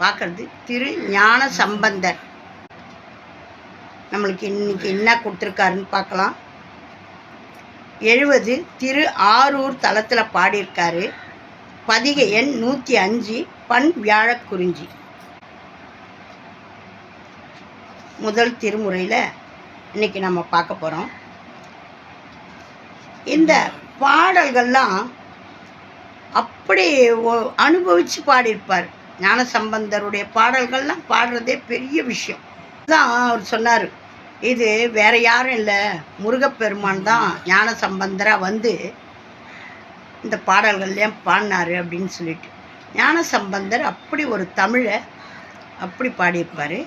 பார்க்கறது திரு ஞான சம்பந்தர். நம்மளுக்கு இன்னைக்கு என்ன கொடுத்துருக்காருன்னு பார்க்கலாம். எழுபது திரு ஆரூர் தளத்தில் பாடியிருக்காரு. பதிகை எண் நூற்றி அஞ்சு பண் வியாழக்குறிஞ்சி. முதல் திருமுறையில் இன்னைக்கு நம்ம பார்க்க போகிறோம் இந்த பாடல்கள்லாம் அப்படி அனுபவித்து பாடியிருப்பார். ஞான ஞானசம்பந்தருடைய பாடல்கள்லாம் பாடுறதே பெரிய விஷயம். தான் அவர் சொன்னார் இது வேற யாரும் இல்லை முருகப்பெருமான் தான் சம்பந்தராக வந்து இந்த பாடல்கள்லாம் பாடினார் அப்படின்னு சொல்லிட்டு. ஞானசம்பந்தர் அப்படி ஒரு தமிழை அப்படி பாடியிருப்பார்.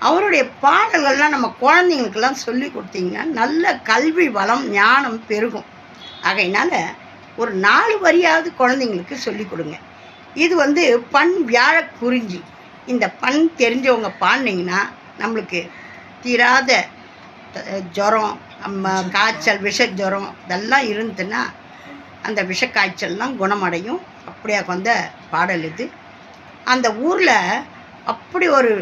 அவருடைய பாடல்கள்லாம் நம்ம குழந்தைங்களுக்கெல்லாம் சொல்லி கொடுத்தீங்கன்னா நல்ல கல்வி வளம் ஞானம் பெருகும். ஆகையினால ஒரு நாலு வரியாவது குழந்தைங்களுக்கு சொல்லி கொடுங்க. இது வந்து பண் வியாழ குறிஞ்சி. இந்த பண் தெரிஞ்சவங்க பாடினீங்கன்னா நம்மளுக்கு தீராத ஜுரம் நம்ம காய்ச்சல் விஷ ஜுரம் இதெல்லாம் இருந்துன்னா அந்த விஷ காய்ச்சல்லாம் குணமடையும். அப்படியா வந்த பாடல் இது. அந்த ஊரில் அப்படி ஒரு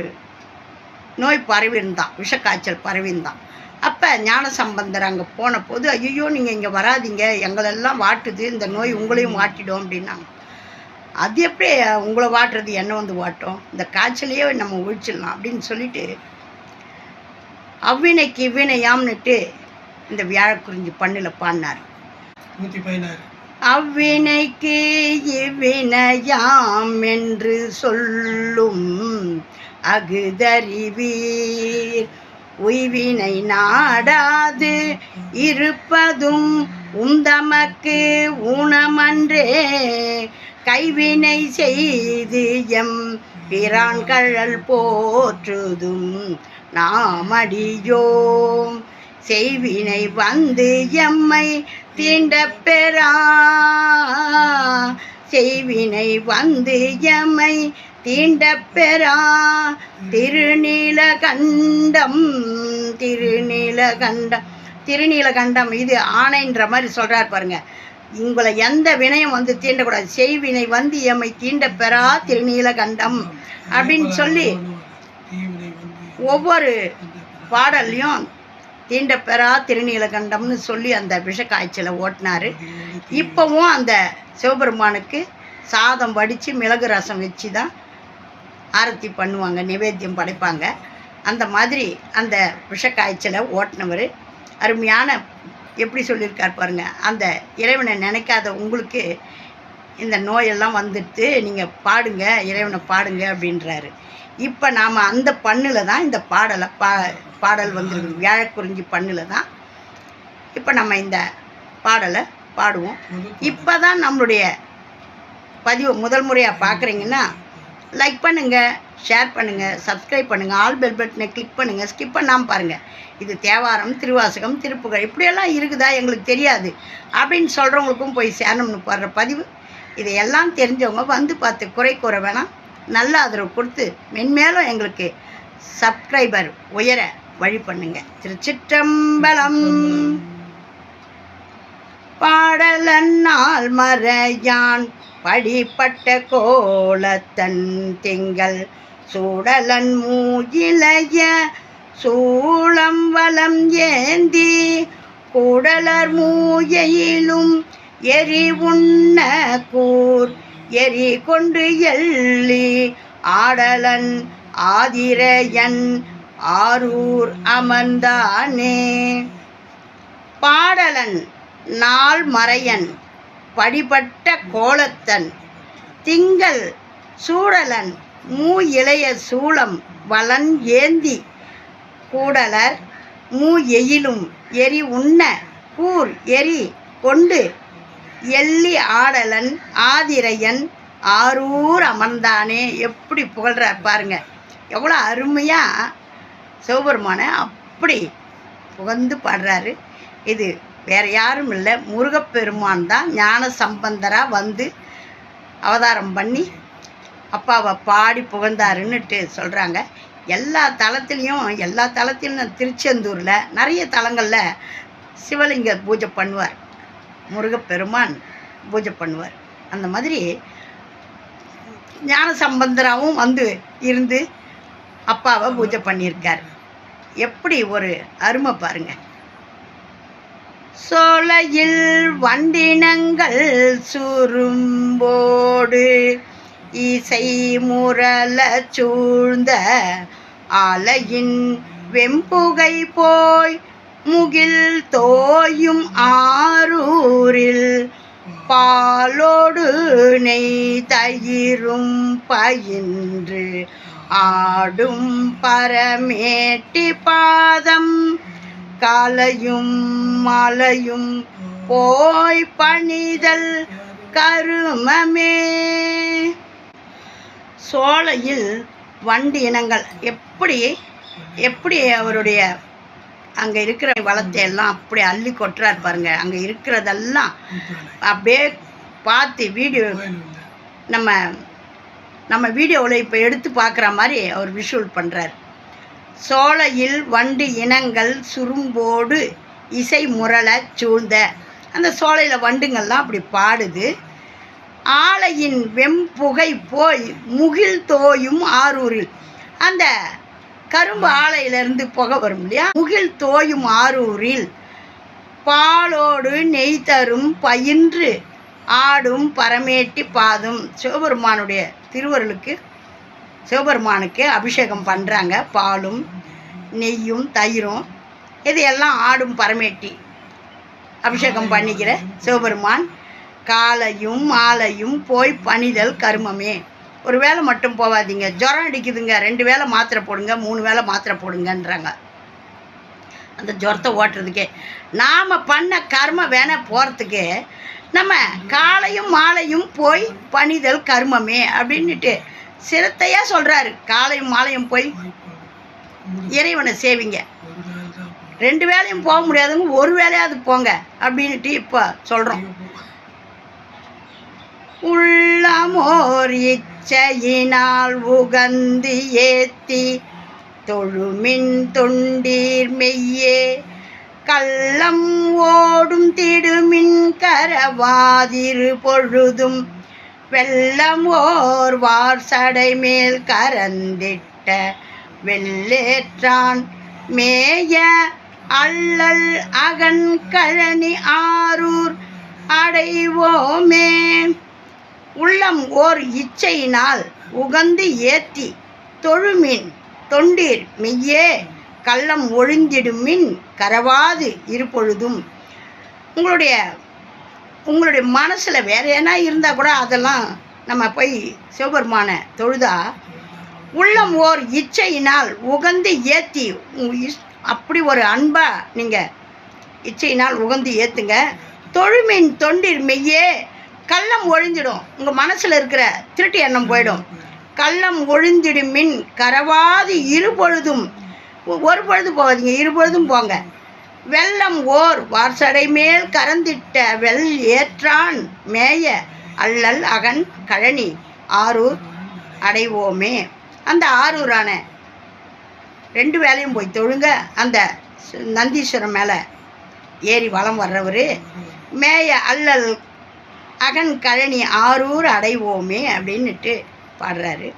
நோய் பரவி இருந்தான் விஷக்காய்ச்சல் பரவிருந்தான் அப்போ ஞான சம்பந்தர் அங்கே போன போது ஐயோ நீங்கள் இங்கே வராதீங்க. எங்களெல்லாம் வாட்டுது. இந்த நோய் உங்களையும் வாட்டிடும் அப்படின்னாங்க. அது எப்படி உங்களை வாட்டுறது என்ன வந்து வாட்டும்? இந்த காய்ச்சலையே நம்ம ஒழிச்சிடலாம் அப்படின்னு சொல்லிட்டு அவ்வினைக்கு இவ்வினையாம்னுட்டு இந்த வியாழக்குறிஞ்சி பண்ணில் பாடினார். அவ்வினைக்கு இவ்வினையாம் என்று சொல்லும் அகுதறிவீர். உய்வினை நாடாது இருப்பதும் உந்தமக்கு ஊனமன்றே. கைவினை செய்து எம் பிரான்கழல் போற்றுதும் நாமடியோம். செய்வினை வந்து எம்மை தீண்ட பெறா செய்வினை வந்து எம்மை தீண்ட பெறா திருநீலகண்டம் திருநீலகண்டம் திருநீலகண்டம். இது ஆணைன்ற மாதிரி சொல்கிறார் பாருங்க. உங்களை எந்த வினையும் வந்து தீண்டக்கூடாது. செய்வினை வந்து எம்மை தீண்ட பெறா திருநீலகண்டம் அப்படின்னு சொல்லி ஒவ்வொரு பாடல்லையும் தீண்டப்பெறா திருநீலகண்டம்னு சொல்லி அந்த விஷ காய்ச்சலை ஓட்டினார். இப்போவும் அந்த சிவபெருமானுக்கு சாதம் வடித்து மிளகு ரசம் வச்சு தான் ஆரத்தி பண்ணுவாங்க நிவேத்தியம் படைப்பாங்க. அந்த மாதிரி அந்த விஷ காய்ச்சலை ஓட்டினவர். அருமையான எப்படி சொல்லியிருக்கார் பாருங்கள் அந்த இறைவனை நினைக்காத உங்களுக்கு இந்த நோயெல்லாம் வந்துட்டு நீங்கள் பாடுங்க இறைவனை பாடுங்க அப்படின்றாரு. இப்போ நாம் அந்த பண்ணில் தான் இந்த பாடலை பா பாடல் வந்துருக்கு வியாழக்குறிஞ்சி பண்ணில் தான் இப்போ நம்ம இந்த பாடலை பாடுவோம். இப்போ தான் நம்மளுடைய பதிவு முதல் முறையாக பார்க்குறீங்கன்னா லைக் பண்ணுங்கள் ஷேர் பண்ணுங்கள் சப்ஸ்கிரைப் பண்ணுங்கள் ஆல் பெல் பட்டனை கிளிக் பண்ணுங்கள் ஸ்கிப் பண்ணாமல் பாருங்கள் இது தேவாரம் திருவாசகம் திருப்புகழ் இப்படியெல்லாம் இருக்குதா எங்களுக்கு தெரியாது. அப்படின்னு சொல்கிறவங்களுக்கும் போய் சேரணும்னு போடுற பதிவு. இதையெல்லாம் தெரிஞ்சவங்க வந்து பார்த்து குறை கூற வேணாம். நல்ல ஆதரவு கொடுத்து மென்மேலும் எங்களுக்கு சப்ஸ்கிரைபர் உயர வழி பண்ணுங்க. திருச்சிற்றம்பலம். பாடலன்னால் மறையான் படிப்பட்ட கோலத்தன் திங்கள். சூடலன் மூஜிலைய சூளம் வலம் ஏந்தி கூடலர் மூயையிலும் எரி உண்ண கூர் எரி கொண்டு எள்ளி ஆடலன் ஆதிரையன் ஆரூர் அமர்ந்தானே. பாடலன் நாள் மறையன் படிபட்ட கோலத்தன் திங்கள் சூடலன் மூ இளைய சூளம் வளன் ஏந்தி கூடலர் மூ எயிலும் எரி உண்ண கூர் எரி கொண்டு எள்ளி ஆடலன் ஆதிரையன் ஆரூர் அமர்ந்தானே. எப்படி புகழ்கிறார் பாருங்க. எவ்வளோ அருமையாக சிவபெருமானை அப்படி புகழ்ந்து பாடுறாரு. இது வேற யாரும் இல்லை. முருகப்பெருமான் தான் ஞான சம்பந்தராக வந்து அவதாரம் பண்ணி அப்பாவை பாடி புகழ்ந்தாருன்னுட்டு சொல்கிறாங்க எல்லா தலத்துலேயும் எல்லா தலத்திலும் திருச்செந்தூரில் நிறைய தலங்களில் சிவலிங்க பூஜை பண்ணுவார். முருகப்பெருமான் பூஜை பண்ணுவார். அந்த மாதிரி ஞான சம்பந்தராவும் வந்து இருந்து அப்பாவை பூஜை பண்ணியிருக்கார். எப்படி ஒரு அருமை பாருங்க. சோலையில் வண்டினங்கள் சுரும்போடு இசை முரல சூழ்ந்த ஆலையின் வெம்புகை போய் முகில் தோயும் ஆரூரில் பாலோடு நெய் தயிரும் பயின்று ஆடும் பரமேட்டி பாதம். காலையும் மாலையும் போய் பணிதல் கருமமே. சோலையில் வண்டி இனங்கள். எப்படி எப்படி அவருடைய அங்கே இருக்கிற வளத்தை எல்லாம் அப்படி அள்ளி கொட்டுறார் பாருங்க. அங்கே இருக்கிறதெல்லாம் அப்படியே பார்த்து வீடியோ நம்ம நம்ம வீடியோவில் இப்போ எடுத்து பார்க்குற மாதிரி அவர் விஷுவல் பண்ணுறார் சோலையில் வண்டு இனங்கள் சுரும்போடு இசை முரளை சூழ்ந்த அந்த சோலையில் வண்டுங்கள்லாம் அப்படி பாடுது. ஆலையின் வெம்புகை போய் முகில் தோயும் ஆரூரில். அந்த கரும்பு ஆலையிலேருந்து புகை வரும் இல்லையா? முகில் தோயும் ஆரூரில். பாலோடு நெய் தரும் பயின்று ஆடும் பரமேட்டி பாதம். சிவபெருமானுடைய திருவருளுக்கு சிவபெருமானுக்கு அபிஷேகம் பண்ணுறாங்க பாலும் நெய்யும் தயிரும். இதையெல்லாம் ஆடும் பரமேட்டி அபிஷேகம் பண்ணிக்கிற சிவபெருமான். காலையும் மாலையும் போய் பணிதல் கருமமே. ஒரு வேளை மட்டும் போகாதீங்க ஜுரம் அடிக்குதுங்க. ரெண்டு வேளை மாத்திரை போடுங்க மூணு வேளை மாத்திரை போடுங்கன்றாங்க. அந்த ஜுரத்தை ஓட்டுறதுக்கே. நாம் பண்ண கர்ம வேணால் போகிறதுக்கு நம்ம காலையும் மாலையும் போய் பணிதல் கர்மமே அப்படின்னுட்டு சிரத்தையாக சொல்கிறாரு காலையும் மாலையும் போய் இறைவனை சேவிங்க. ரெண்டு வேலையும் போக முடியாதுங்க. ஒரு வேலையாவது போங்க அப்படின்ட்டு இப்போ சொல்கிறோம் உள்ளமோர் இச்சையினால் உகந்து ஏத்தி தொழுமின் தொண்டீர் மெய்யே. கள்ளம் ஓடும் திடுமின் கரவாதிரு பொழுதும் வெள்ளம் ஓர் வார்சடை மேல் கரந்திட்ட வெள்ளேற்றான் மேய அள்ளல் அகன் கழனி ஆரூர் அடைவோமே. உள்ளம் ஓர் இச்சையினால் உகந்து ஏத்தி தொழுமின் தொண்டீர் மெய்யே கள்ளம் ஒழிந்திடுமின் கரவாது இருப்பொழுதும் உங்களுடைய உங்களுடைய மனசில் வேற என்ன இருந்தால் கூட அதெல்லாம் நம்ம போய் சிவபெருமானை தொழுதா? உள்ளம் ஓர் இச்சையினால் உகந்து ஏற்றி அப்படி ஒரு அன்பா நீங்கள் இச்சையினால் உகந்து ஏற்றுங்க தொழுமின் தொண்டிர் மெய்யே கள்ளம் ஒழிஞ்சிடும். உங்கள் மனசில் இருக்கிற திருட்டு எண்ணம் போயிடும். கள்ளம் ஒழிந்திடுமின் கரவாது இருபொழுதும் ஒரு பொழுது போகாதீங்க இரு பொழுதும் போங்க. வெள்ளம் ஓர் வார்சடை மேல் கரந்திட்ட வெள் ஏற்றான் மேய அல்லல் அகன் கழனி. ஆரூர் அடைவோமே. அந்த ஆரூரான ரெண்டு வேலையும் போய் தொழுங்க. அந்த நந்தீஸ்வரம் மேலே ஏறி வலம் வர்றவர். மேய அல்லல் அகன் கழனி ஆரூர் அடைவோமே அப்படின்னுட்டு பாடுறாரு.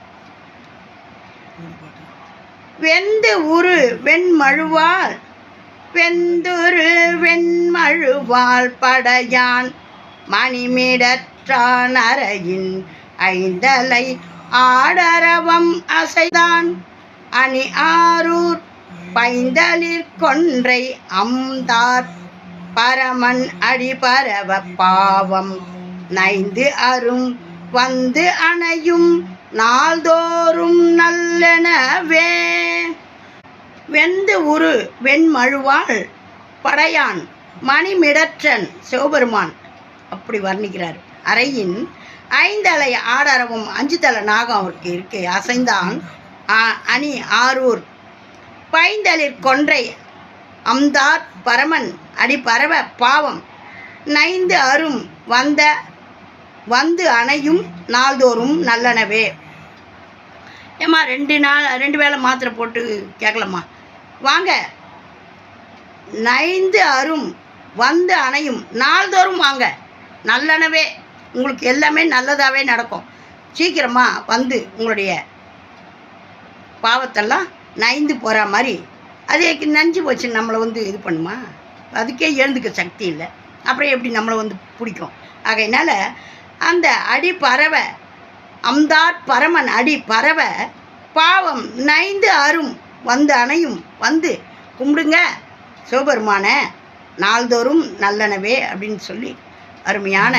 வெந்து உரு வெண்மழுவால் வெந்துரு வெண்மழுவால் படையான் மணிமிடற்றான் அறையின் ஐந்தலை ஆடரவம் அசைதான். அணி ஆரூர் பைந்தளிர் கொன்றை அம்தார் பரமன் அடிபரவ பாவம் நைந்து அரும் வந்து அணையும் நாள்தோறும் நல்லெனவே. வெந்து உரு வெண்மழுவாள் படையான் மணிமிடற்றன் சிவபெருமான். அப்படி வர்ணிக்கிறார். அறையின் ஐந்தலை ஆடரவும் அஞ்சு தலை நாகம் அவருக்கு இருக்கு. அசைந்தான் அணி ஆரூர். பைந்தளிர் கொன்றை அம்தார் பரமன் அடி பரவ பாவம். நைந்து அரும் வந்த வந்து அணையும் நாள்தோறும் நல்லனவே. ஏம்மா ரெண்டு நாள் ரெண்டு வேளை மாத்திரை போட்டு கேட்கலாமா வாங்க. நைந்து அரும் வந்து அணையும் நாள்தோறும் வாங்க. நல்லனவே. உங்களுக்கு எல்லாமே நல்லதாகவே நடக்கும். சீக்கிரமாக வந்து உங்களுடைய பாவத்தெல்லாம் நைந்து போகிற மாதிரி. அது நஞ்சு போச்சு நம்மளை வந்து இது பண்ணுமா? அதுக்கே எழுந்துக்க சக்தி இல்லை. அப்புறம் எப்படி நம்மளை வந்து பிடிக்கும்? ஆகையினால அந்த அடி பறவை அம்தார் பரமன் அடி பறவை பாவம் நைந்து அரும் வந்து அணையும் வந்து கும்பிடுங்க சிவபெருமான நாள்தோறும் நல்லனவே அப்படின்னு சொல்லி அருமையான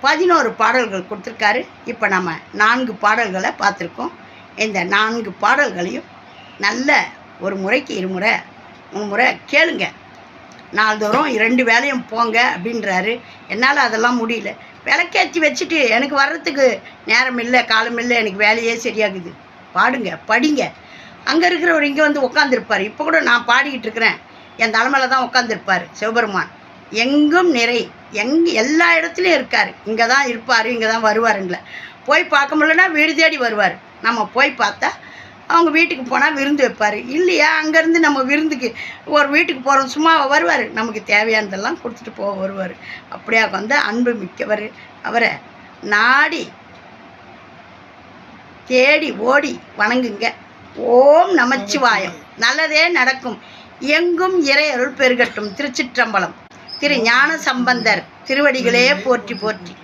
பதினோரு பாடல்கள் கொடுத்துருக்காரு. இப்போ நம்ம நான்கு பாடல்களை பார்த்துருக்கோம். இந்த நான்கு பாடல்களையும் நல்ல ஒரு முறைக்கு இருமுறை மூணு முறை கேளுங்க. நாள்தோறும் ரெண்டு வேலையும் போங்க அப்படின்றாரு. என்னால் அதெல்லாம் முடியல. விளக்கேற்றி வச்சுட்டு எனக்கு வர்றதுக்கு நேரம் இல்லை காலம் இல்லை எனக்கு வேலையே சரியாகுது. பாடுங்க படிங்க. அங்கே இருக்கிறவர் இங்கே வந்து உட்காந்துருப்பார் இப்போ கூட நான் பாடிக்கிட்டு இருக்கிறேன். என் தலைமையில் தான் உட்காந்துருப்பார் சிவபெருமான். எங்கும் நிறை எங் எல்லா இடத்துலையும் இருக்கார். இங்கே தான் இருப்பார் இங்கே தான் வருவாருங்கள. போய் பார்க்க முடியலன்னா வீடு தேடி வருவார். நம்ம போய் பார்த்தா அவங்க வீட்டுக்கு போனால் விருந்து வைப்பார். இல்லையா? அங்கேருந்து நம்ம விருந்துக்கு ஒரு வீட்டுக்கு போகிறோம் சும்மா வருவார். நமக்கு தேவையானதெல்லாம் கொடுத்துட்டு போக வருவார். அப்படியா வந்து அன்பு மிக்கவர் அவரை நாடி தேடி ஓடி வணங்குங்க. ஓம் நமச்சிவாயம். நல்லதே நடக்கும். எங்கும் இறை அருள் பெருகட்டும். திருச்சிற்றம்பலம். திரு ஞான சம்பந்தர் திருவடிகளே போற்றி போற்றி.